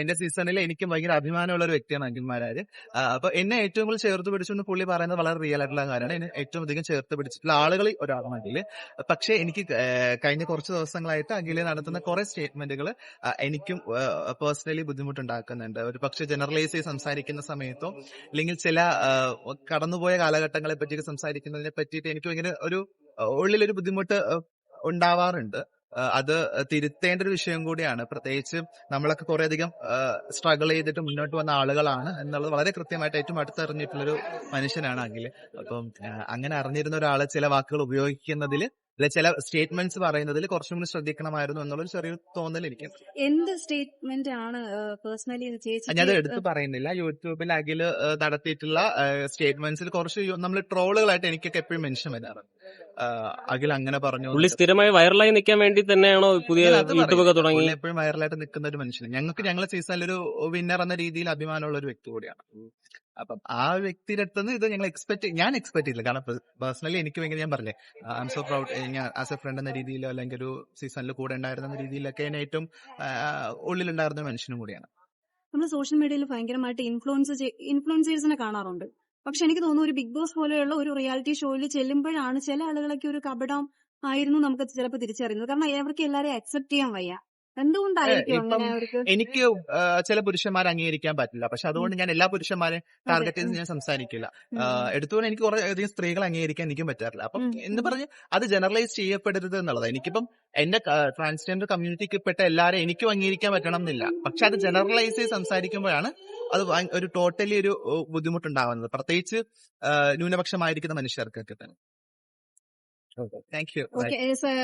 എന്റെ സീസണിൽ എനിക്കും ഭയങ്കര അഭിമാനമുള്ള ഒരു വ്യക്തിയാണ് അഖിൽമാരാര് അപ്പൊ എന്നെ ഏറ്റവും കൂടുതൽ ചേർത്ത് പിടിച്ചു പുള്ളി പറയുന്നത് വളരെ റിയൽ ആയിട്ടുള്ള കാര്യമാണ്. എന്നെ ഏറ്റവും അധികം ചേർത്ത് പിടിച്ചിട്ടുള്ള ആളുകളിൽ ഒരാളാണ് അഖിൽ പക്ഷെ എനിക്ക് കഴിഞ്ഞ കുറച്ച് ദിവസങ്ങളായിട്ട് അഖിൽ നടത്തുന്ന കുറെ സ്റ്റേറ്റ്മെന്റുകൾ എനിക്കും പേഴ്സണലി ബുദ്ധിമുട്ടുണ്ടാക്കുന്നുണ്ട്. ഒരു പക്ഷെ ജനറലൈസ് ചെയ്ത് സംസാരിക്കുന്ന സമയത്തോ അല്ലെങ്കിൽ ചില കടന്നുപോയ കാലഘട്ടങ്ങളെ പറ്റിയൊക്കെ സംസാരിക്കുന്നതിനെ പറ്റിയിട്ട് എനിക്ക് ഭയങ്കര ഒരു ഉള്ളിലൊരു ബുദ്ധിമുട്ട് ഉണ്ടാവാറുണ്ട്. അത് തിരുത്തേണ്ട ഒരു വിഷയം കൂടിയാണ്. പ്രത്യേകിച്ച് നമ്മളൊക്കെ കുറെ അധികം സ്ട്രഗിൾ ചെയ്തിട്ട് മുന്നോട്ട് വന്ന ആളുകളാണ് എന്നുള്ളത് വളരെ കൃത്യമായിട്ട് ഏറ്റവും അടുത്തറിഞ്ഞിട്ടുള്ളൊരു മനുഷ്യനാണ് അഖിൽ. അപ്പം അങ്ങനെ അറിഞ്ഞിരുന്ന ഒരാൾ ചില വാക്കുകൾ ഉപയോഗിക്കുന്നതിൽ അല്ലെ ചില സ്റ്റേറ്റ്മെന്റ്സ് പറയുന്നതിൽ കുറച്ചും കൂടി ശ്രദ്ധിക്കണമായിരുന്നു എന്നുള്ള ചെറിയൊരു തോന്നൽ എനിക്ക്. എന്ത് സ്റ്റേറ്റ്മെന്റ് ആണ് പേഴ്സണലി ചേച്ചി ഞാൻ എടുത്തു പറയുന്നില്ല. യൂട്യൂബിൽ അഖിൽ നടത്തിയിട്ടുള്ള സ്റ്റേറ്റ്മെന്റ്സിൽ കുറച്ച് നമ്മൾ ട്രോളുകളായിട്ട് എനിക്കൊക്കെ എപ്പോഴും മെൻഷൻ വരാറുണ്ട് അഖിൽ അങ്ങനെ പറഞ്ഞു പുള്ളി സ്ഥിരമായി വൈറലായി നിൽക്കാൻ വേണ്ടി തന്നെയാണോ പുതിയ. യൂട്യൂബ് ഒക്കെ തുടങ്ങി? എപ്പോഴും വൈറലായിട്ട് നിൽക്കുന്ന ഒരു മനുഷ്യൻ ഞങ്ങൾക്ക് ഞങ്ങളെ സീസണിൽ ഒരു വിന്നർ എന്ന രീതിയിൽ അഭിമാനമുള്ള ഒരു വ്യക്തി കൂടിയാണ്. അപ്പം ആ വ്യക്തിയുടെ അടുത്ത് നിന്ന് ഇത് ഞങ്ങൾ എക്സ്പെക്ട് ഞാൻ എക്സ്പെക്ട് ചെയ്തില്ല. കാരണം പേഴ്സണലി എനിക്ക് ഭയങ്കര ഞാൻ പറഞ്ഞേ ഐ എം സോ പ്രൗഡ് ഞാൻ ആസ് എ ഫ്രണ്ട് എന്ന രീതിയിലോ അല്ലെങ്കിൽ ഒരു സീസണിൽ കൂടെ ഉണ്ടായിരുന്ന രീതിയിലൊക്കെ ഞാൻ ഏറ്റവും ഉള്ളിലുണ്ടായിരുന്ന മനുഷ്യനും കൂടിയാണ്. നമ്മൾ സോഷ്യൽ മീഡിയയിൽ ഭയങ്കരമായിട്ട് ഇൻഫ്ലുവൻസ് ഇൻഫ്ലുവൻസേഴ്സിനെ കാണാറുണ്ട്. പക്ഷെ എനിക്ക് തോന്നുന്നു ഒരു ബിഗ് ബോസ് പോലെയുള്ള ഒരു റിയാലിറ്റി ഷോയിൽ ചെല്ലുമ്പോഴാണ് ചില ആളുകളൊക്കെ ഒരു കപടം ആയിരുന്നു നമുക്ക് ചിലപ്പോൾ തിരിച്ചറിയുന്നത്. കാരണം അവർക്ക് എല്ലാവരെയും അക്സെപ്റ്റ് ചെയ്യാൻ വയ്യ. എന്തുകൊണ്ടായിരിക്കും എനിക്ക് ചില പുരുഷന്മാരെ അംഗീകരിക്കാൻ പറ്റില്ല. പക്ഷെ അതുകൊണ്ട് ഞാൻ എല്ലാ പുരുഷന്മാരെ ടാർഗറ്റ് ചെയ്ത് ഞാൻ സംസാരിക്കില്ല. എടുത്തുകൊണ്ട് എനിക്ക് കുറെ അധികം സ്ത്രീകളെ അംഗീകരിക്കാൻ എനിക്കും പറ്റാറില്ല. അപ്പം എന്ന് പറഞ്ഞ് അത് ജനറലൈസ് ചെയ്യപ്പെടരുത് എന്നുള്ളത്. എനിക്കിപ്പം എന്റെ ട്രാൻസ്ജെൻഡർ കമ്മ്യൂണിറ്റിക്ക് പെട്ട എല്ലാവരെയും എനിക്കും അംഗീകരിക്കാൻ പറ്റണം എന്നില്ല പക്ഷെ അത് ജനറലൈസ് ചെയ്ത് സംസാരിക്കുമ്പോഴാണ് അത് ഒരു ടോട്ടലി ഒരു ബുദ്ധിമുട്ടുണ്ടാവുന്നത്. പ്രത്യേകിച്ച് ന്യൂനപക്ഷമായിരിക്കുന്ന മനുഷ്യർക്കൊക്കെ തന്നെ. Thank you. ഓക്കെ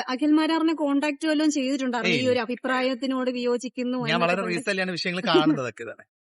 അഖിൽ മാരാറിനെ കോൺടാക്ട് വല്ലതും ചെയ്തിട്ടുണ്ടായിരുന്നു. ഈ ഒരു അഭിപ്രായത്തിനോട് വിയോജിക്കുന്നു ഞാൻ വളരെ ആണ് വിഷയങ്ങൾ കാണുന്നതൊക്കെ തന്നെ